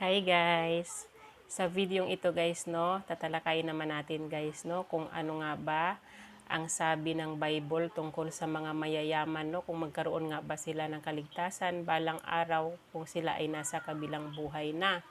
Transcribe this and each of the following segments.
Hi guys! Sa videong ito guys no, tatalakayin naman natin guys no kung ano nga ba ang sabi ng Bible tungkol sa mga mayayaman no kung magkaroon nga ba sila ng kaligtasan balang araw kung sila ay nasa kabilang buhay na.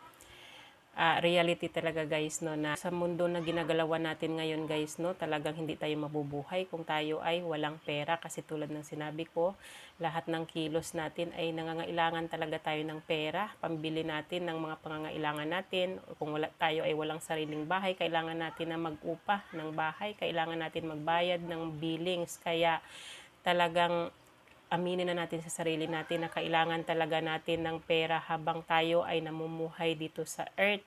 Ah, reality talaga guys no na sa mundo na ginagalawan natin ngayon guys no talagang hindi tayo mabubuhay kung tayo ay walang pera. Kasi tulad ng sinabi ko lahat ng kilos natin ay nangangailangan talaga tayo ng pera. Pambili natin ng mga pangangailangan natin. Kung wala tayo ay walang sariling bahay kailangan natin na mag-upa ng bahay. Kailangan natin magbayad ng billings. Kaya talagang aminin na natin sa sarili natin na kailangan talaga natin ng pera habang tayo ay namumuhay dito sa earth.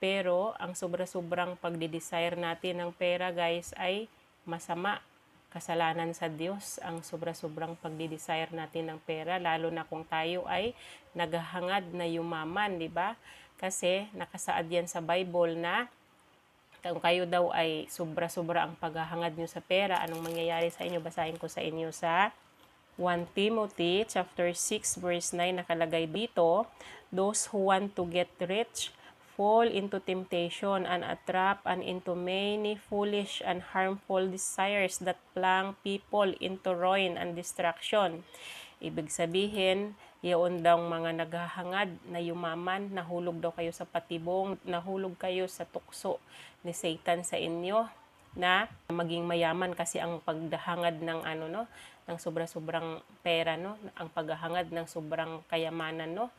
Pero ang sobra-sobrang pagdi-desire natin ng pera guys ay masama. Kasalanan sa Diyos ang sobra-sobrang pagdi-desire natin ng pera lalo na kung tayo ay naghahangad na yumaman, di ba? Kasi nakasaad yan sa Bible na kung kayo daw ay sobra-sobra ang paghahangad nyo sa pera, anong mangyayari sa inyo? Basahin ko sa inyo sa 1 Timothy chapter 6 verse 9 nakalagay dito, those who want to get rich fall into temptation and a trap and into many foolish and harmful desires that plunge people into ruin and destruction. Ibig sabihin, yaon daw mga naghahangad na yumaman, nahulog daw kayo sa patibong, nahulog kayo sa tukso ni Satan sa inyo na maging mayaman kasi ang pagdahangad ng ano no ng sobra-sobrang pera no ang paghahangad ng sobrang kayamanan no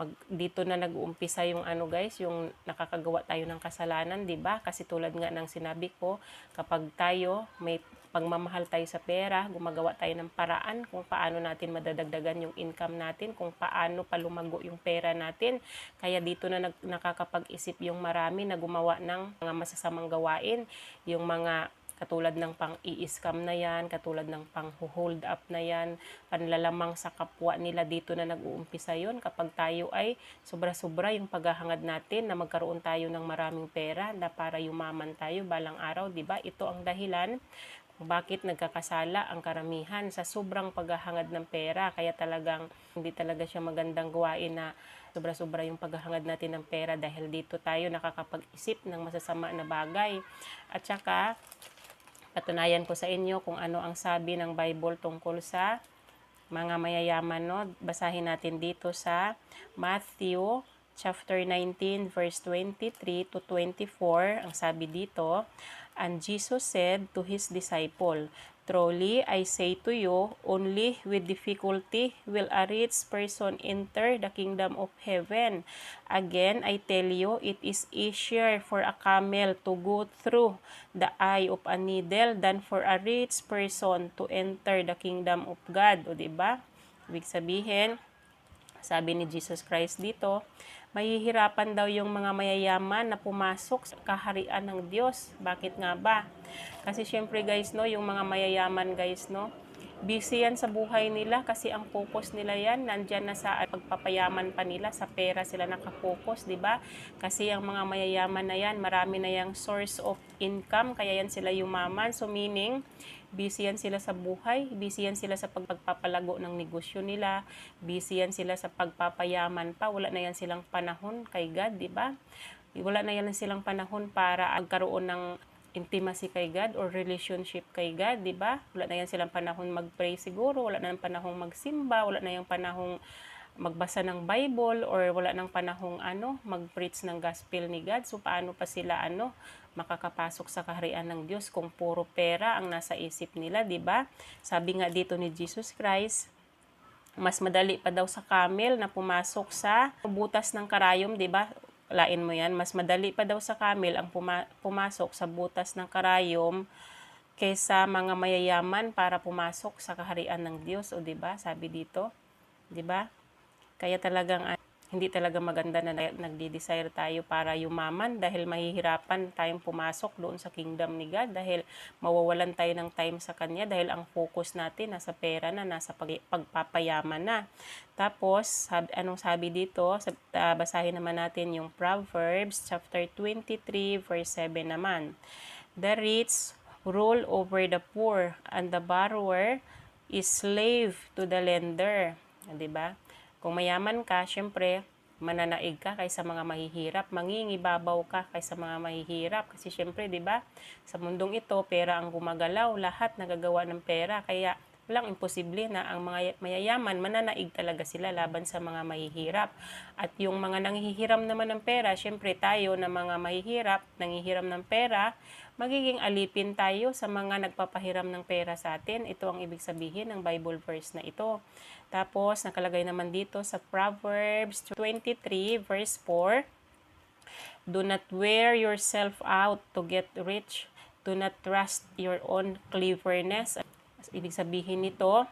mag, dito na nag-uumpisa yung ano guys, yung nakakagawa tayo ng kasalanan, 'di ba? Kasi tulad nga ng sinabi ko, kapag tayo may pagmamahal tayo sa pera, gumagawa tayo ng paraan kung paano natin madadagdagan yung income natin, kung paano palumago yung pera natin. Kaya dito na nag, nakakapag-isip yung marami na gumawa ng mga masasamang gawain, yung mga katulad ng pang-i-scam na yan, katulad ng pang-hold up na yan, panlalamang sa kapwa nila dito na nag-uumpisa yon kapag tayo ay sobra-sobra yung paghahangad natin na magkaroon tayo ng maraming pera na para yumaman tayo balang araw, di ba? Ito ang dahilan kung bakit nagkakasala ang karamihan sa sobrang paghahangad ng pera. Kaya talagang hindi talaga siya magandang gawain na sobra-sobra yung paghahangad natin ng pera dahil dito tayo nakakapag-isip ng masasama na bagay. At saka, patunayan ko sa inyo kung ano ang sabi ng Bible tungkol sa mga mayayaman. No? Basahin natin dito sa Matthew chapter 19 verse 23 to 24. Ang sabi dito, And Jesus said to his disciple, Truly, I say to you, only with difficulty will a rich person enter the kingdom of heaven. Again, I tell you, it is easier for a camel to go through the eye of a needle than for a rich person to enter the kingdom of God. O, diba? Ibig sabihin, sabi ni Jesus Christ dito, mahihirapan daw yung mga mayayaman na pumasok sa kaharian ng Diyos. Bakit nga ba? Kasi syempre guys, no, yung mga mayayaman guys, no, busy yan sa buhay nila kasi ang focus nila yan nandyan na sa pagpapayaman pa nila sa pera sila nakafocus di ba? Kasi ang mga mayayaman na yan marami na yung source of income kaya yan sila yumaman. So meaning busy yan sila sa buhay busy yan sila sa pagpapalago ng negosyo nila busy yan sila sa pagpapayaman pa. Wala na yan silang panahon kay God di ba? Wala na yan silang panahon para magkaroon ng intimacy kay God or relationship kay God, di ba? Wala na yan silang panahon mag-pray siguro, wala na yung panahong magsimba, wala na yung panahong magbasa ng Bible or wala nang panahong ano, mag-preach ng gospel ni God. So paano pa sila ano makakapasok sa kaharian ng Diyos kung puro pera ang nasa isip nila, di ba? Sabi nga dito ni Jesus Christ, mas madali pa daw sa camel na pumasok sa butas ng karayom, 'di ba? Lain mo yan, mas madali pa daw sa camel ang puma- pumasok sa butas ng karayom kaysa mga mayayaman para pumasok sa kaharian ng Diyos. O 'di ba? Sabi dito, 'di ba? Kaya talagang hindi talaga maganda na nagdi-desire tayo para yumaman dahil mahihirapan tayong pumasok doon sa kingdom ni God dahil mawawalan tayo ng time sa Kanya dahil ang focus natin nasa pera na, nasa pag, pagpapayaman na. Tapos, sabi, anong sabi dito? Sab, uh, basahin naman natin yung Proverbs chapter 23 verse 7 naman. The rich rule over the poor and the borrower is slave to the lender. 'Di ba? Kung mayaman ka, syempre, mananaig ka kaysa mga mahihirap, mangingibabaw ka kaysa mga mahihirap. Kasi syempre, di ba, sa mundong ito, pera ang gumagalaw, lahat nagagawa ng pera. Kaya walang imposible na ang mga mayayaman, mananaig talaga sila laban sa mga mahihirap. At yung mga nanghihiram naman ng pera, syempre tayo na mga mahihirap, nanghihiram ng pera, magiging alipin tayo sa mga nagpapahiram ng pera sa atin. Ito ang ibig sabihin ng Bible verse na ito. Tapos, nakalagay naman dito sa Proverbs 23 verse 4, Do not wear yourself out to get rich. Do not trust your own cleverness. Ibig sabihin nito,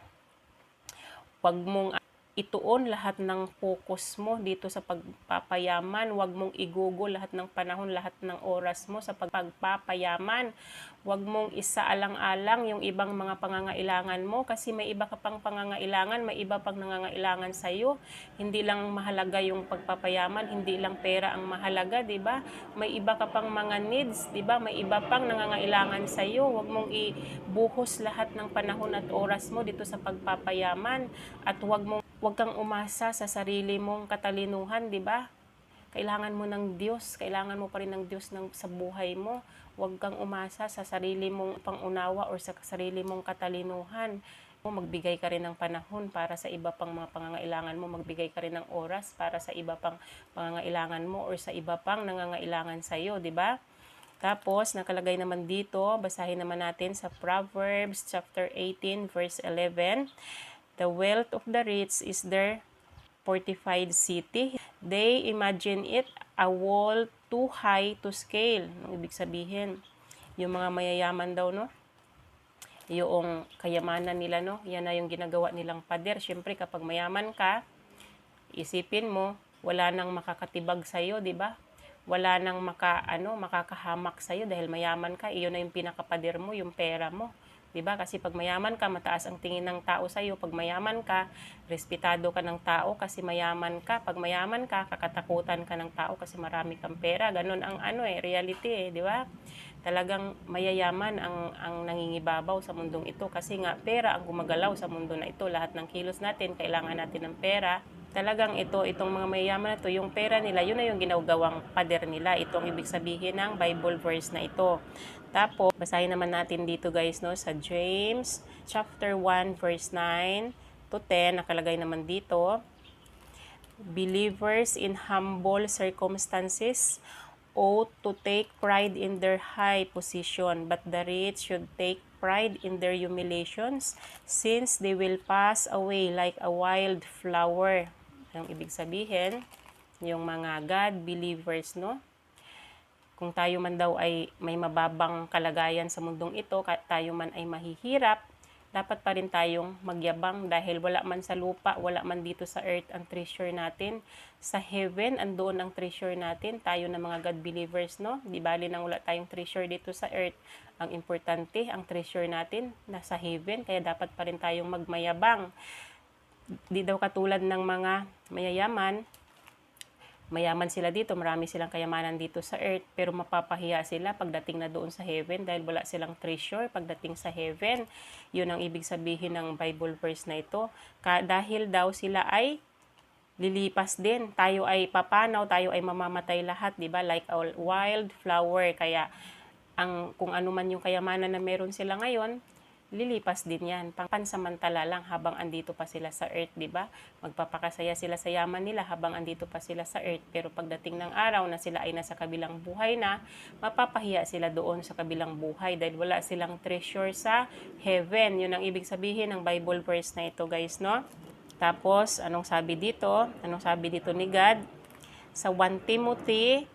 wag mong ituon lahat ng focus mo dito sa pagpapayaman. Huwag mong igugol lahat ng panahon, lahat ng oras mo sa pagpapayaman. Huwag mong isaalang-alang yung ibang mga pangangailangan mo kasi may iba ka pang pangangailangan, may iba pang nangangailangan sa iyo. Hindi lang mahalaga yung pagpapayaman, hindi lang pera ang mahalaga, 'di ba? May iba ka pang mga needs, 'di ba? May iba pang nangangailangan sa iyo. Huwag mong ibuhos lahat ng panahon at oras mo dito sa pagpapayaman at huwag mong Huwag kang umasa sa sarili mong katalinuhan, di ba? Kailangan mo ng Diyos, kailangan mo pa rin ng Diyos ng, sa buhay mo. Huwag kang umasa sa sarili mong pangunawa or sa sarili mong katalinuhan. Magbigay ka rin ng panahon para sa iba pang mga pangangailangan mo. Magbigay ka rin ng oras para sa iba pang pangangailangan mo or sa iba pang nangangailangan sa iyo, di ba? Tapos, nakalagay naman dito, basahin naman natin sa Proverbs chapter 18 verse 11. The wealth of the rich is their fortified city. They imagine it a wall too high to scale. Ang ibig sabihin, yung mga mayayaman daw, no? Yung kayamanan nila, no? Yan na yung ginagawa nilang pader. Siyempre, kapag mayaman ka, isipin mo, wala nang makakatibag sa'yo, di ba? Wala nang maka, ano, makakahamak sa'yo dahil mayaman ka. Iyon na yung pinakapader mo, yung pera mo. 'Di ba? Kasi pag mayaman ka, mataas ang tingin ng tao sa iyo. Pag mayaman ka, respetado ka ng tao kasi mayaman ka. Pag mayaman ka, kakatakutan ka ng tao kasi marami kang pera. Ganun ang ano eh, reality eh, 'di ba? Talagang mayayaman ang ang nangingibabaw sa mundong ito kasi nga pera ang gumagalaw sa mundo na ito. Lahat ng kilos natin kailangan natin ng pera talagang ito, itong mga mayayaman na ito, yung pera nila, yun na yung ginagawang pader nila. Itong ibig sabihin ng Bible verse na ito. Tapos, basahin naman natin dito guys, no, sa James chapter 1 verse 9 to 10, nakalagay naman dito, Believers in humble circumstances ought to take pride in their high position, but the rich should take pride in their humiliations, since they will pass away like a wild flower. Ang ibig sabihin, yung mga God believers, no? Kung tayo man daw ay may mababang kalagayan sa mundong ito, tayo man ay mahihirap, dapat pa rin tayong magyabang dahil wala man sa lupa, wala man dito sa earth ang treasure natin. Sa heaven, andoon ang treasure natin. Tayo na mga God believers, no? Di bali nang wala tayong treasure dito sa earth. Ang importante, ang treasure natin nasa heaven, kaya dapat pa rin tayong magmayabang. Di daw katulad ng mga mayayaman, mayaman sila dito, marami silang kayamanan dito sa earth, pero mapapahiya sila pagdating na doon sa heaven dahil wala silang treasure pagdating sa heaven. Yun ang ibig sabihin ng Bible verse na ito. Ka, dahil daw sila ay lilipas din. Tayo ay papanaw, tayo ay mamamatay lahat, 'di ba? Like a wild flower. Kaya ang kung ano man yung kayamanan na meron sila ngayon, lilipas din yan. Pansamantala lang habang andito pa sila sa earth, di ba? Magpapakasaya sila sa yaman nila habang andito pa sila sa earth. Pero pagdating ng araw na sila ay nasa kabilang buhay na, mapapahiya sila doon sa kabilang buhay dahil wala silang treasure sa heaven. Yun ang ibig sabihin ng Bible verse na ito, guys, no? Tapos, anong sabi dito? Anong sabi dito ni God? Sa 1 Timothy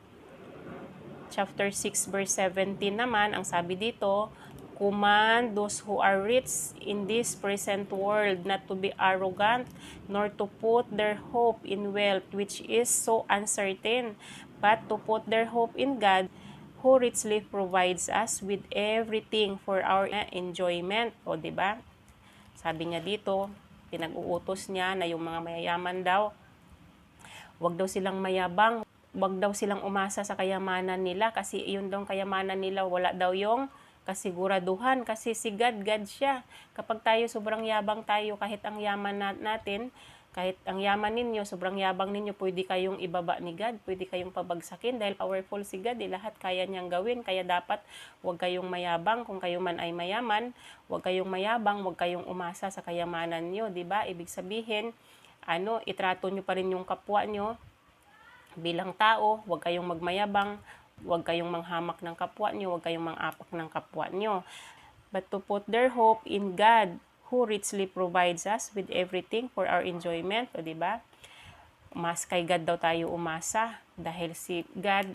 chapter 6 verse 17 naman, ang sabi dito, command those who are rich in this present world not to be arrogant, nor to put their hope in wealth, which is so uncertain, but to put their hope in God, who richly provides us with everything for our enjoyment. O, di ba? Sabi niya dito, pinag-uutos niya na yung mga mayayaman daw, wag daw silang mayabang, wag daw silang umasa sa kayamanan nila kasi yun daw kayamanan nila, wala daw yung kasiguraduhan kasi si God, God siya. Kapag tayo sobrang yabang tayo kahit ang yaman natin, Kahit ang yaman ninyo, sobrang yabang ninyo, pwede kayong ibaba ni God, pwede kayong pabagsakin dahil powerful si God, eh, lahat kaya niyang gawin. Kaya dapat huwag kayong mayabang kung kayo man ay mayaman, huwag kayong mayabang, huwag kayong umasa sa kayamanan niyo, 'di ba? Ibig sabihin, ano, itrato niyo pa rin yung kapwa niyo bilang tao, huwag kayong magmayabang, huwag kayong manghamak ng kapwa niyo, huwag kayong mangapak ng kapwa niyo. But to put their hope in God, who richly provides us with everything for our enjoyment, o di ba? Mas kay God daw tayo umasa dahil si God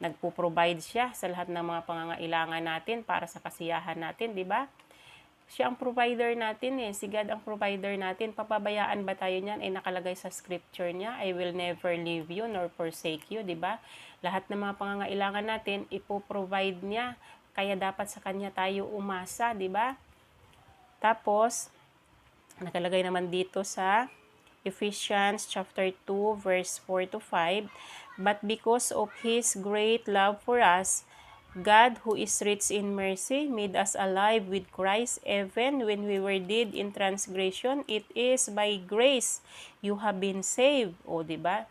nagpo-provide siya sa lahat ng mga pangangailangan natin para sa kasiyahan natin, di ba? Siya ang provider natin eh. Si God ang provider natin. Papabayaan ba tayo niyan? Ay nakalagay sa scripture niya, I will never leave you nor forsake you, di ba? Lahat ng mga pangangailangan natin, ipo-provide niya. Kaya dapat sa kanya tayo umasa, di ba? Tapos, nakalagay naman dito sa Ephesians chapter 2 verse 4 to 5, But because of His great love for us, God who is rich in mercy made us alive with Christ even when we were dead in transgression. It is by grace you have been saved. O, di ba?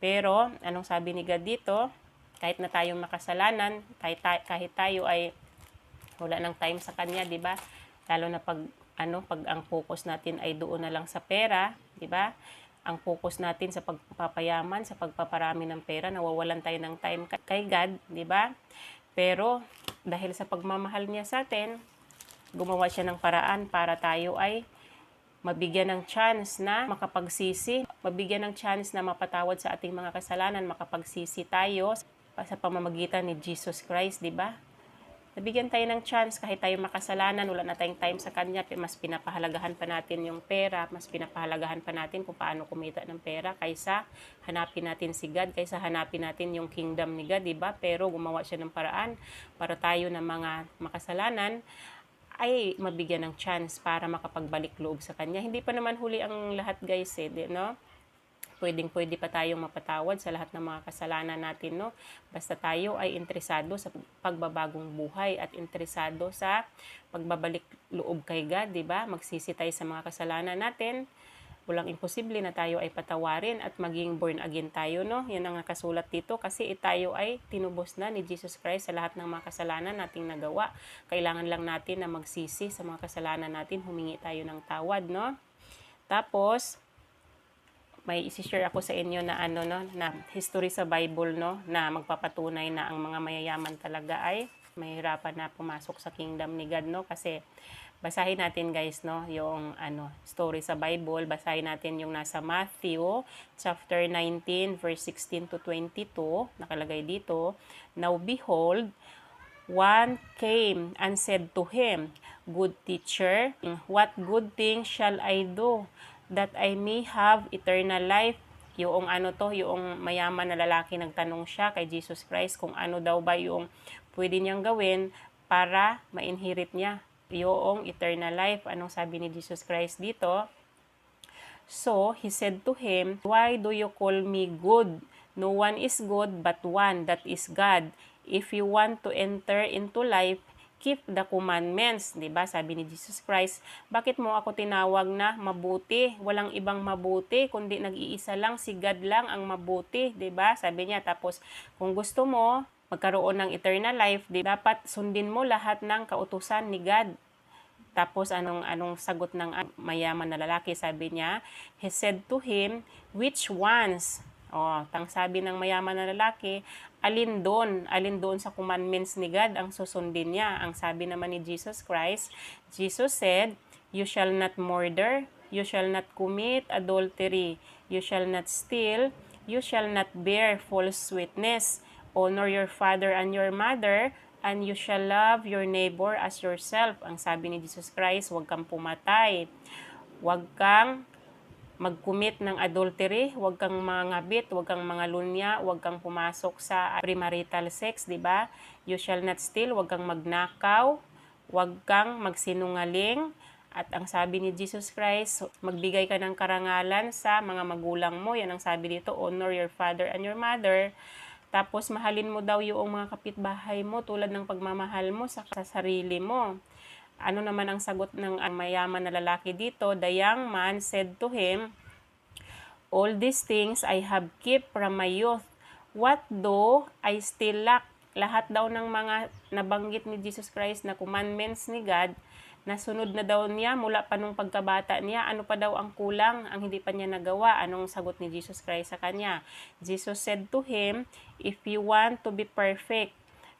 Pero, anong sabi ni God dito? Kahit na tayong makasalanan, kahit, kahit tayo ay wala ng time sa Kanya, di ba? lalo na pag ano pag ang focus natin ay doon na lang sa pera, 'di ba? Ang focus natin sa pagpapayaman, sa pagpaparami ng pera, nawawalan tayo ng time kay God, 'di ba? Pero dahil sa pagmamahal niya sa atin, gumawa siya ng paraan para tayo ay mabigyan ng chance na makapagsisi, mabigyan ng chance na mapatawad sa ating mga kasalanan, makapagsisi tayo sa pamamagitan ni Jesus Christ, 'di ba? Nabigyan tayo ng chance kahit tayo makasalanan, wala na tayong time sa kanya, mas pinapahalagahan pa natin yung pera, mas pinapahalagahan pa natin kung paano kumita ng pera kaysa hanapin natin si God, kaysa hanapin natin yung kingdom ni God, 'di ba? Pero gumawa siya ng paraan para tayo na mga makasalanan ay mabigyan ng chance para makapagbalik loob sa kanya. Hindi pa naman huli ang lahat guys, eh, no? Pwedeng pwede pa tayong mapatawad sa lahat ng mga kasalanan natin, no? Basta tayo ay interesado sa pagbabagong buhay at interesado sa pagbabalik loob kay God, di ba? Magsisi tayo sa mga kasalanan natin. Walang imposible na tayo ay patawarin at maging born again tayo, no? Yan ang nakasulat dito kasi tayo ay tinubos na ni Jesus Christ sa lahat ng mga kasalanan nating nagawa. Kailangan lang natin na magsisi sa mga kasalanan natin, humingi tayo ng tawad, no? Tapos, may isi-share ako sa inyo na ano no na history sa Bible no na magpapatunay na ang mga mayayaman talaga ay mahirapan na pumasok sa kingdom ni God no? Kasi basahin natin guys no yung ano story sa Bible. Basahin natin yung nasa Matthew chapter 19 verse 16 to 22 nakalagay dito now behold one came and said to him good teacher what good thing shall I do that I may have eternal life. Yung ano to, yung mayaman na lalaki nagtanong siya kay Jesus Christ kung ano daw ba yung pwede niyang gawin para ma-inherit niya yung eternal life. Anong sabi ni Jesus Christ dito? So, he said to him, Why do you call me good? No one is good but one, that is God. If you want to enter into life, keep the commandments, 'di ba? Sabi ni Jesus Christ, bakit mo ako tinawag na mabuti? Walang ibang mabuti kundi nag-iisa lang si God lang ang mabuti, 'di ba? Sabi niya tapos kung gusto mo magkaroon ng eternal life, di dapat sundin mo lahat ng kautusan ni God. Tapos anong anong sagot ng mayaman na lalaki? Sabi niya, he said to him, which ones? Oh, tang sabi ng mayaman na lalaki, alin doon, alin doon sa commandments ni God ang susundin niya. Ang sabi naman ni Jesus Christ, Jesus said, You shall not murder, you shall not commit adultery, you shall not steal, you shall not bear false witness, honor your father and your mother, and you shall love your neighbor as yourself. Ang sabi ni Jesus Christ, huwag kang pumatay, huwag kang mag-commit ng adultery, huwag kang mangabit, huwag kang mga lunya, huwag kang pumasok sa premarital sex, di ba? You shall not steal, huwag kang magnakaw, huwag kang magsinungaling, at ang sabi ni Jesus Christ, magbigay ka ng karangalan sa mga magulang mo. Yan ang sabi dito, honor your father and your mother. Tapos mahalin mo daw yung mga kapitbahay mo tulad ng pagmamahal mo sa, sa sarili mo. Ano naman ang sagot ng ang mayaman na lalaki dito? The young man said to him, All these things I have kept from my youth. What though I still lack? Lahat daw ng mga nabanggit ni Jesus Christ na commandments ni God, nasunod na daw niya mula pa nung pagkabata niya. Ano pa daw ang kulang, ang hindi pa niya nagawa? Anong sagot ni Jesus Christ sa kanya? Jesus said to him, If you want to be perfect,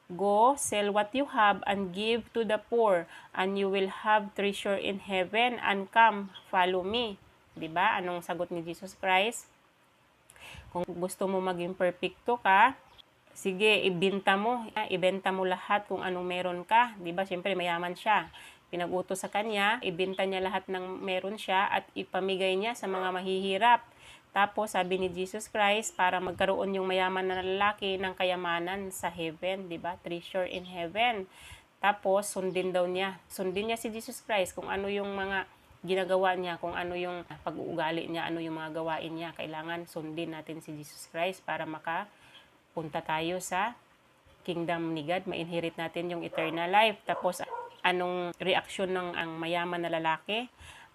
Go, sell what you have and give to the poor, and you will have treasure in heaven, and come, follow me. ba? Anong sagot ni Jesus Christ? Kung gusto mo maging perfecto ka, sige, ibenta mo, ibenta mo lahat kung anong meron ka, ba? Syempre mayaman siya. Pinag-utos sa kanya, ibenta niya lahat ng meron siya at ipamigay niya sa mga mahihirap. Tapos sabi ni Jesus Christ para magkaroon yung mayaman na lalaki ng kayamanan sa heaven, 'di ba? Treasure in heaven. Tapos sundin daw niya. Sundin niya si Jesus Christ kung ano yung mga ginagawa niya, kung ano yung pag-uugali niya, ano yung mga gawain niya. Kailangan sundin natin si Jesus Christ para makapunta tayo sa kingdom ni God, ma-inherit natin yung eternal life. Tapos, anong reaksyon ng ang mayaman na lalaki?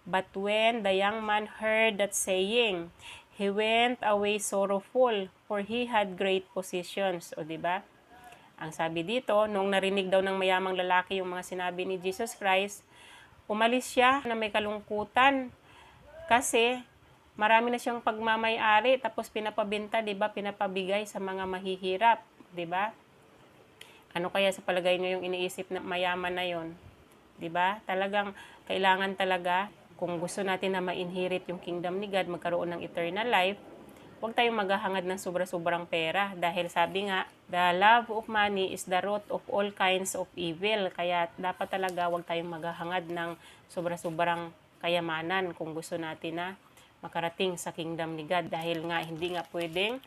But when the young man heard that saying, he went away sorrowful, for he had great possessions. O, di ba? Ang sabi dito, nung narinig daw ng mayamang lalaki yung mga sinabi ni Jesus Christ, umalis siya na may kalungkutan kasi marami na siyang pagmamayari tapos pinapabenta, 'di ba? Pinapabigay sa mga mahihirap, 'di ba? Ano kaya sa palagay niyo yung iniisip na mayaman na 'yon? 'Di ba? Talagang kailangan talaga kung gusto natin na ma-inherit yung kingdom ni God, magkaroon ng eternal life, huwag tayong maghahangad ng sobra-sobrang pera dahil sabi nga, the love of money is the root of all kinds of evil. Kaya dapat talaga huwag tayong maghahangad ng sobra-sobrang kayamanan kung gusto natin na makarating sa kingdom ni God dahil nga hindi nga pwedeng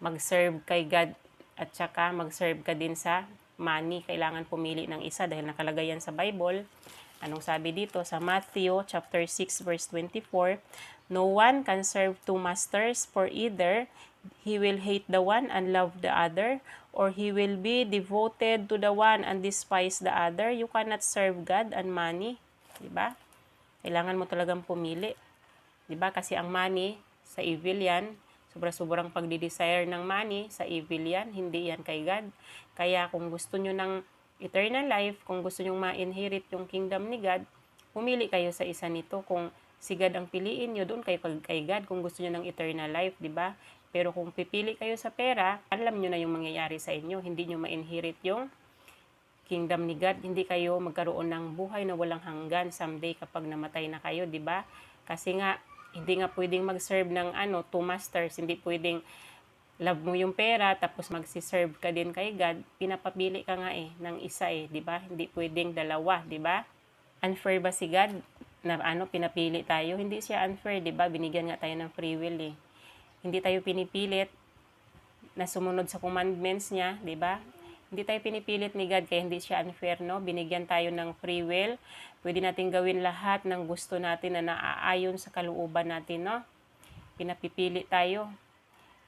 mag-serve kay God at saka mag-serve ka din sa money. Kailangan pumili ng isa dahil nakalagay yan sa Bible. Anong sabi dito sa Matthew chapter 6 verse 24? No one can serve two masters for either he will hate the one and love the other or he will be devoted to the one and despise the other. You cannot serve God and money, 'di ba? Kailangan mo talagang pumili. 'Di ba? Kasi ang money sa evil 'yan. Sobra-sobrang pagdi-desire ng money sa evil 'yan, hindi 'yan kay God. Kaya kung gusto nyo ng eternal life, kung gusto nyo ma-inherit yung kingdom ni God, pumili kayo sa isa nito. Kung si God ang piliin nyo, doon kayo kay God kung gusto nyo ng eternal life, di ba? Pero kung pipili kayo sa pera, alam nyo na yung mangyayari sa inyo. Hindi nyo ma-inherit yung kingdom ni God. Hindi kayo magkaroon ng buhay na walang hanggan someday kapag namatay na kayo, di ba? Kasi nga, hindi nga pwedeng mag-serve ng ano, two masters. Hindi pwedeng love mo yung pera tapos magsi-serve ka din kay God, pinapabili ka nga eh ng isa eh, 'di ba? Hindi pwedeng dalawa, 'di ba? Unfair ba si God na ano pinapili tayo? Hindi siya unfair, 'di ba? Binigyan nga tayo ng free will eh. Hindi tayo pinipilit na sumunod sa commandments niya, 'di ba? Hindi tayo pinipilit ni God kaya hindi siya unfair, no? Binigyan tayo ng free will. Pwede natin gawin lahat ng gusto natin na naaayon sa kalooban natin, no? Pinapipili tayo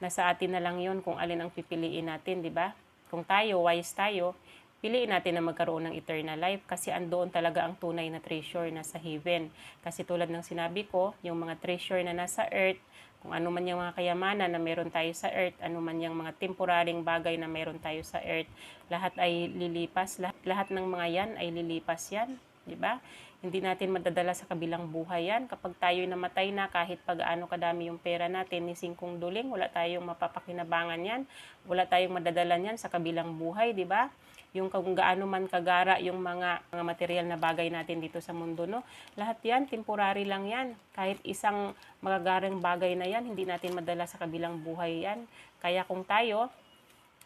nasa atin na lang yon kung alin ang pipiliin natin, di ba? Kung tayo, wise tayo, piliin natin na magkaroon ng eternal life kasi andoon talaga ang tunay na treasure na sa heaven. Kasi tulad ng sinabi ko, yung mga treasure na nasa earth, kung ano man yung mga kayamanan na meron tayo sa earth, ano man yung mga temporaring bagay na meron tayo sa earth, lahat ay lilipas. Lahat, lahat ng mga yan ay lilipas yan. Di ba? Hindi natin madadala sa kabilang buhay yan. Kapag tayo namatay na, kahit pag-ano kadami yung pera natin ni singkong duling, wala tayong mapapakinabangan yan. Wala tayong madadala yan sa kabilang buhay, di ba? Yung kung gaano man kagara yung mga, mga material na bagay natin dito sa mundo, no? Lahat yan, temporary lang yan. Kahit isang magagarang bagay na yan, hindi natin madala sa kabilang buhay yan. Kaya kung tayo,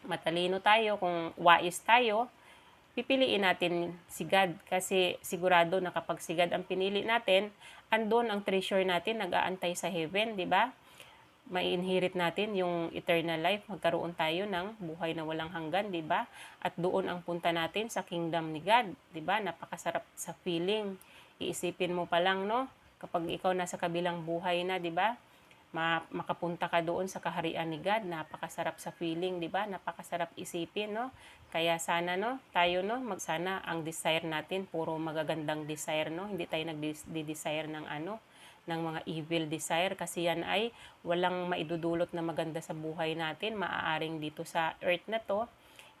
matalino tayo, kung wais tayo, pipiliin natin si God kasi sigurado na kapag si God ang pinili natin, andon ang treasure natin nag-aantay sa heaven, di ba? Mai-inherit natin yung eternal life, magkaroon tayo ng buhay na walang hanggan, di ba? At doon ang punta natin sa kingdom ni God, di ba? Napakasarap sa feeling. Iisipin mo pa lang, no? Kapag ikaw nasa kabilang buhay na, di ba? Makapunta ka doon sa kaharian ni God. Napakasarap sa feeling, 'di ba? Napakasarap isipin, no? Kaya sana no, tayo no, mag sana ang desire natin puro magagandang desire, no? Hindi tayo nagde-desire ng ano, ng mga evil desire kasi yan ay walang maidudulot na maganda sa buhay natin. Maaaring dito sa earth na to,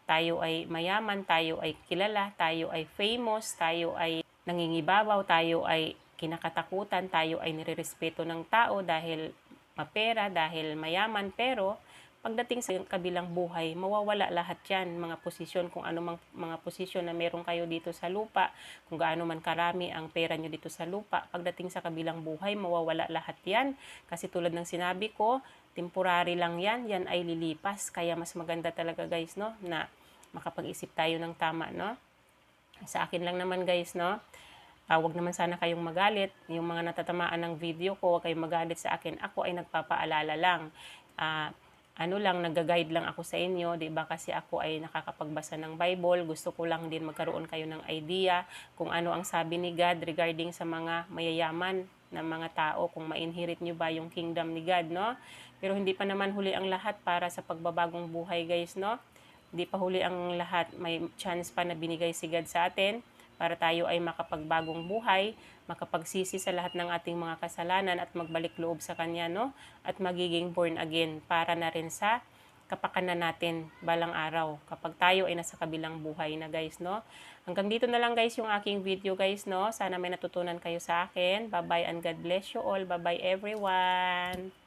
tayo ay mayaman, tayo ay kilala, tayo ay famous, tayo ay nangingibabaw, tayo ay kinakatakutan, tayo ay nirerespeto ng tao dahil mapera, dahil mayaman, pero pagdating sa kabilang buhay, mawawala lahat yan, mga posisyon, kung ano mang mga posisyon na meron kayo dito sa lupa, kung gaano man karami ang pera nyo dito sa lupa, pagdating sa kabilang buhay, mawawala lahat yan. Kasi tulad ng sinabi ko, temporary lang yan, yan ay lilipas. Kaya mas maganda talaga guys, no, na makapag-isip tayo ng tama, no. Sa akin lang naman guys, no, Ah, wag naman sana kayong magalit. Yung mga natatamaan ng video ko, wag kayong magalit sa akin. Ako ay nagpapaalala lang. Ah, ano lang, nag-guide lang ako sa inyo, ba? Kasi ako ay nakakapagbasa ng Bible. Gusto ko lang din magkaroon kayo ng idea kung ano ang sabi ni God regarding sa mga mayayaman na mga tao, kung ma-inherit nyo ba yung kingdom ni God, no? Pero hindi pa naman huli ang lahat para sa pagbabagong buhay, guys, no? Hindi pa huli ang lahat. May chance pa na binigay si God sa atin para tayo ay makapagbagong buhay, makapagsisi sa lahat ng ating mga kasalanan at magbalik loob sa Kanya, no? At magiging born again para na rin sa kapakanan natin balang araw kapag tayo ay nasa kabilang buhay na guys, no? Hanggang dito na lang guys yung aking video guys, no? Sana may natutunan kayo sa akin. Bye-bye and God bless you all. Bye-bye everyone!